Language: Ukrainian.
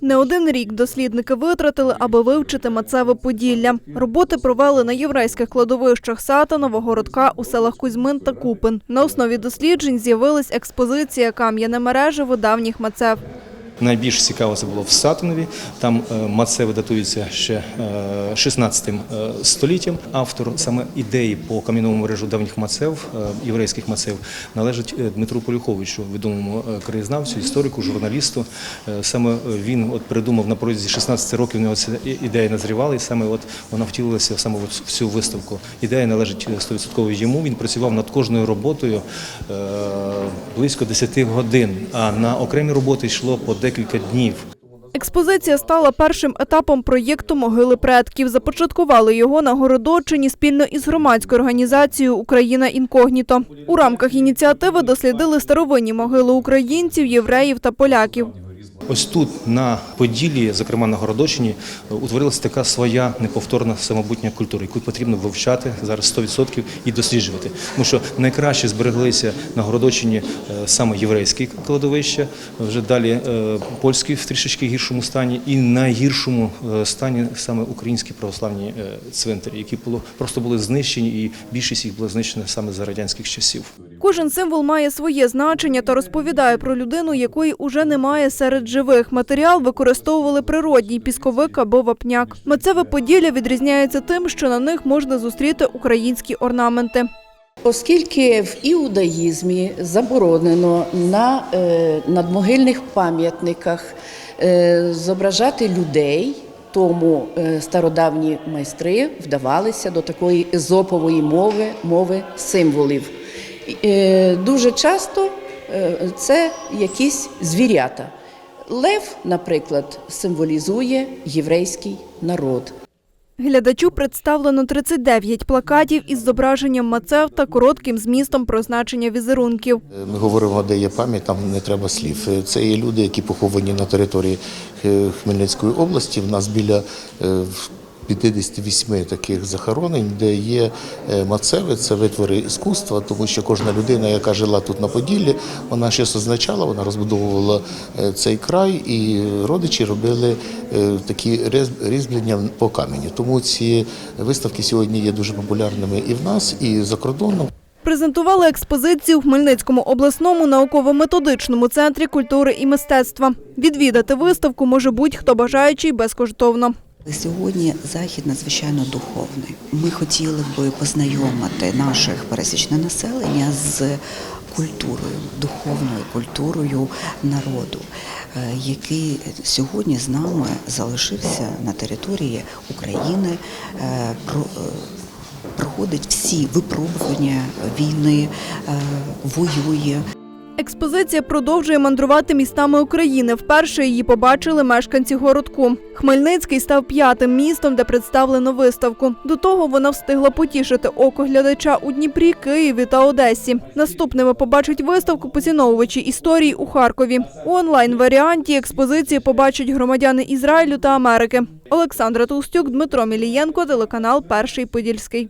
Не один рік дослідники витратили, аби вивчити мацеве Поділля. Роботи провели на єврейських кладовищах Сатанового городка у селах Кузьмин та Купин. На основі досліджень з'явилась експозиція кам'яне мережево давніх мацев. Найбільш цікаво це було в Сатинові. Там е, мацеви датуються ще е, 16 е, століттям. Автор саме ідеї по кам'яному мережу давніх мацев, е, єврейських мацев, належить е, Дмитру Полюховичу, відомому е, краєзнавцю, історику, журналісту. Е, Саме він от придумав на протязі 16 років. У нього ця ідея назрівала, і саме от вона втілилася саме в цю виставку. Ідея належить е, 100% йому. Він працював над кожною роботою е, близько 10 годин. А на окремі роботи йшло по декілька днів. Експозиція стала першим етапом проєкту Могили предків. Започаткували його на Городочині спільно із громадською організацією Україна інкогніто. У рамках ініціативи дослідили старовинні могили українців, євреїв та поляків. Ось тут на Поділлі, зокрема на Городочині, утворилася така своя неповторна самобутня культура, яку потрібно вивчати зараз 100% і досліджувати. Тому що найкраще збереглися на Городочині е, саме єврейські кладовища, вже далі е, польські в трішечки гіршому стані, і найгіршому е, стані саме українські православні цвинтарі, які просто були знищені, і більшість їх була знищена саме за радянських часів. Кожен символ має своє значення та розповідає про людину, якої уже немає серед живих. Матеріал використовували природній пісковик або вапняк. Мацеве Поділля відрізняється тим, що на них можна зустріти українські орнаменти. Оскільки в іудаїзмі заборонено на е, надмогильних пам'ятниках е, зображати людей, тому е, стародавні майстри вдавалися до такої езопової мови, мови символів. Е, Дуже часто е, це якісь звірята. Лев, наприклад, символізує єврейський народ. Глядачу представлено 39 плакатів із зображенням мацев та коротким змістом про значення візерунків. Ми говоримо, де є пам'ять, там не треба слів. Це є люди, які поховані на території е, Хмельницької області. В нас біля е, 58 таких захоронень, де є е, мацеви, це витвори іскусства, тому що кожна людина, яка жила тут на Поділлі, вона щось означала, вона розбудовувала е, цей край, і родичі робили е, такі різьблення по камені. Тому ці виставки сьогодні є дуже популярними і в нас, і за кордоном. Презентували експозицію в Хмельницькому обласному науково-методичному центрі культури і мистецтва. Відвідати виставку може будь-хто бажаючий безкоштовно. Сьогодні захід надзвичайно духовний. Ми хотіли би познайомити наших пересічне населення з культурою, духовною культурою народу, е, який сьогодні з нами залишився на території України. е, е, Проходить всі випробування війни, воює. Експозиція продовжує мандрувати містами України. Вперше її побачили мешканці городку. Хмельницький став п'ятим містом, де представлено виставку. До того вона встигла потішити око глядача у Дніпрі, Києві та Одесі. Наступними побачать виставку поціновувачі історії у Харкові. У онлайн-варіанті експозиції побачать громадяни Ізраїлю та Америки. Олександра Толстюк, Дмитро Мілієнко, телеканал Перший Подільський.